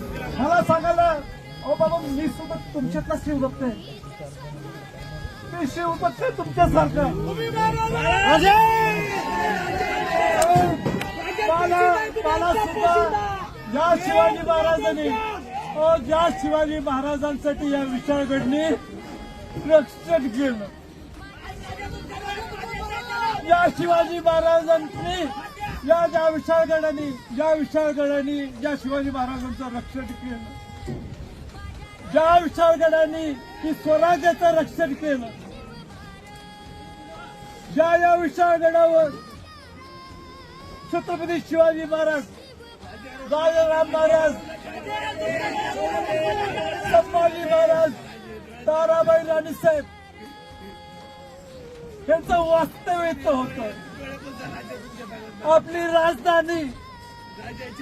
मला सांगायला अहो बाबा मी सुद्धा तुमच्यातला शिव आहे मी शिव आहे तुमच्यासारखं. या शिवाजी महाराजांनी अहो, ज्या शिवाजी महाराजांसाठी या विशाळगडनी रक्षण केलं. या शिवाजी महाराजांनी या ज्या विशाळगडाने ज्या विशाळगडाने ज्या शिवाजी महाराजांचं रक्षण केलं. ज्या विशाळगडाने की स्वराज्याचं रक्षण केलं. ज्या या विशाळगडावर छत्रपती शिवाजी महाराज राजाराम महाराज संभाजी महाराज ताराबाई राणीसाहेब यांचं वास्तव्य होत होतं. आपली राजधानी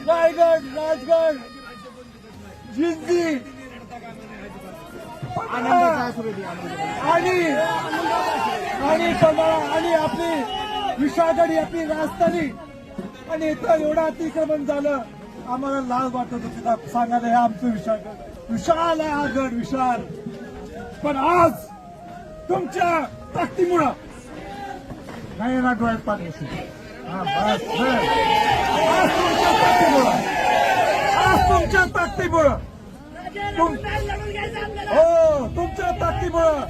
रायगड राजगड जिंजी आणि आणि आणि आपली विशाळगड आपली राजधानी. आणि इथं एवढं अतिक्रमण झालं आम्हाला लाज वाटत होती. सांगायला हे आमचं विशाळगड विशाल आहे हा गड विशाल. पण आज तुमच्या ताकदीमुळं नाही ना डोळ्यात पाणी हा, बस, बस. आज तुमच्या ताकदीमुळं. आज तुमच्या ताकदीमुळं. तुम- हो तुमच्या ताकदीमुळं.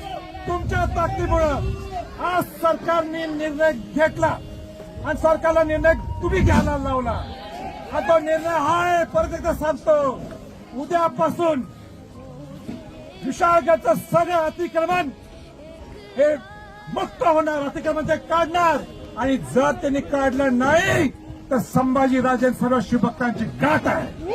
तुमच्या ताकदीमुळं. आज सरकारने निर्णय घेतला. आणि सरकारला निर्णय तुम्ही घ्यायला लावला. आणि तो निर्णय हाय आहे परत एकदा सांगतो. उद्यापासून विशाळगडचं सगळं अतिक्रमण हे मुक्त होणार अतिक्रमण ते काढणार. आणि जर त्यांनी काढलं नाही तर संभाजी राजे सर्व शिवभक्तांची गाठ आहे.